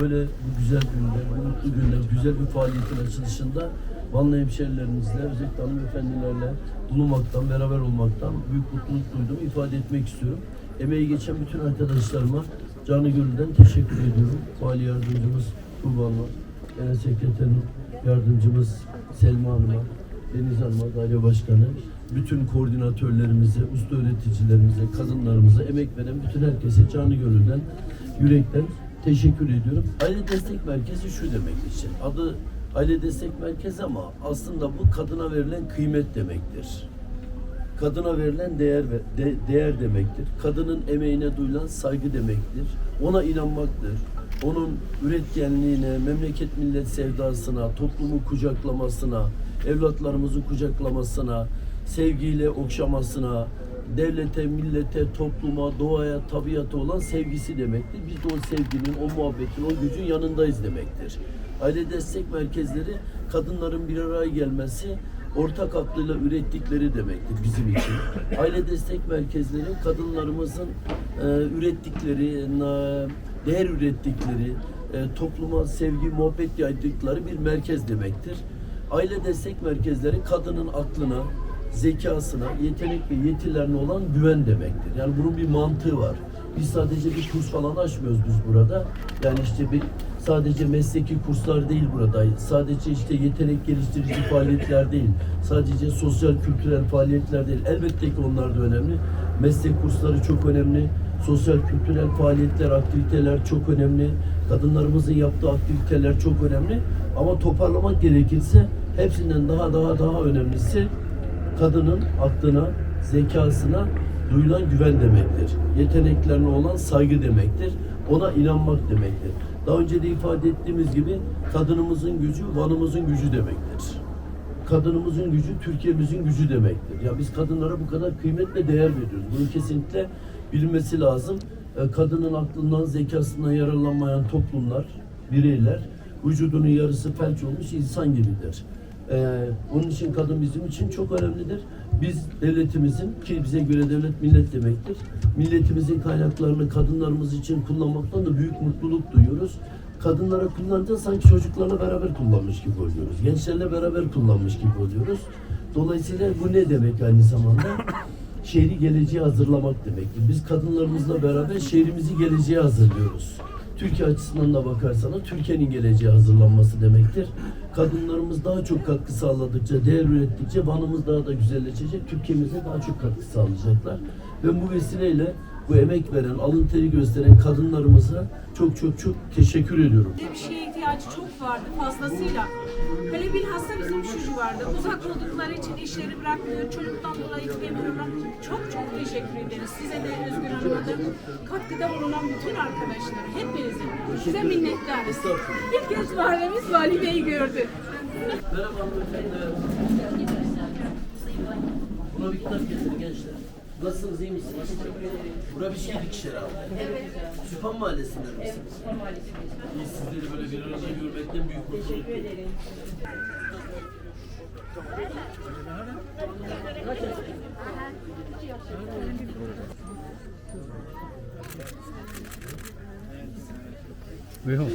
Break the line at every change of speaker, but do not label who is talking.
Böyle bu güzel günde, bu mutlu günde, güzel bir faaliyetin açılışında Vanlı hemşerilerimizle, özellikle hanımefendilerle bulunmaktan, beraber olmaktan büyük mutluluk duyduğumu ifade etmek istiyorum. Emeği geçen bütün arkadaşlarıma canı gönülden teşekkür ediyorum. Vali yardımcımız Tuğba Hanım'a, genel sekreterin yardımcımız Selma Hanım'a, Deniz Hanım'a, daire başkanı, bütün koordinatörlerimize, usta öğreticilerimize, kadınlarımıza, emek veren bütün herkese canı gönülden, yürekten teşekkür ediyorum. Aile Destek Merkezi şu demek için. Adı Aile Destek Merkezi ama aslında bu kadına verilen kıymet demektir. Kadına verilen değer ve de- değer demektir. Kadının emeğine duyulan saygı demektir. Ona inanmaktır. Onun üretkenliğine, memleket millet sevdasına, toplumu kucaklamasına, evlatlarımızı kucaklamasına, sevgiyle okşamasına, devlete, millete, topluma, doğaya, tabiata olan sevgisi demektir. Biz de o sevginin, o muhabbetin, o gücün yanındayız demektir. Aile destek merkezleri kadınların bir araya gelmesi, ortak aklıyla ürettikleri demektir bizim için. Aile destek merkezleri kadınlarımızın e, ürettikleri, e, değer ürettikleri, e, topluma sevgi, muhabbet yaydıkları bir merkez demektir. Aile destek merkezleri kadının aklına, zekasına, yetenek ve yetilerine olan güven demektir. Yani bunun bir mantığı var. Biz sadece bir kurs falan açmıyoruz biz burada. Yani işte bir sadece mesleki kurslar değil burada. Sadece işte yetenek geliştirici faaliyetler değil. Sadece sosyal kültürel faaliyetler değil. Elbette ki onlar da önemli. Meslek kursları çok önemli. Sosyal kültürel faaliyetler, aktiviteler çok önemli. Kadınlarımızın yaptığı aktiviteler çok önemli. Ama toparlamak gerekirse hepsinden daha daha daha önemlisi kadının aklına, zekasına duyulan güven demektir. Yeteneklerine olan saygı demektir. Ona inanmak demektir. Daha önce de ifade ettiğimiz gibi kadınımızın gücü Van'ımızın gücü demektir. Kadınımızın gücü Türkiye'mizin gücü demektir. Ya biz kadınlara bu kadar kıymet değer veriyoruz. Bunu kesinlikle bilinmesi lazım. Ee, Kadının aklından, zekasından yararlanmayan toplumlar, bireyler vücudunun yarısı felç olmuş insan gibidir. Ee, onun için kadın bizim için çok önemlidir. Biz devletimizin ki bize göre devlet millet demektir. Milletimizin kaynaklarını kadınlarımız için kullanmaktan da büyük mutluluk duyuyoruz. Kadınlara kullanınca sanki çocuklarla beraber kullanmış gibi oluyoruz. Gençlerle beraber kullanmış gibi oluyoruz. Dolayısıyla bu ne demek aynı zamanda? Şehri geleceğe hazırlamak demektir. Biz kadınlarımızla beraber şehrimizi geleceğe hazırlıyoruz. Türkiye açısından da bakarsanız Türkiye'nin geleceğe hazırlanması demektir. Kadınlarımız daha çok katkı sağladıkça, değer ürettikçe Van'ımız daha da güzelleşecek, Türkiye'mize daha çok katkı sağlayacaklar. Ben bu vesileyle bu emek veren, alın teri gösteren kadınlarımıza çok çok çok teşekkür ediyorum.
Bir şeye ihtiyacı çok vardı fazlasıyla. Hele bilhassa bizim şu civarda uzak oldukları için işleri bırakmıyor, çocuktan dolayı. Çok çok teşekkür ederiz. Size de Özgür Hanım'a da katkıda bulunan bütün arkadaşlara, hepinize. Size minnettarız. İlk kez valimiz Vali Bey'i gördü.
Merhaba hanımefendi. Buna bir kitap getirin gençler. Nasılsınız, iyi misiniz? Bura bir şeydi kişiler abi. Evet. Süphan Mahallesi'nden misiniz? Evet, Süphan Mahallesi'ndeyiz. İyi sizleri böyle bir arada görmekten büyük mutluluk Teşekkür ederim.
왜요?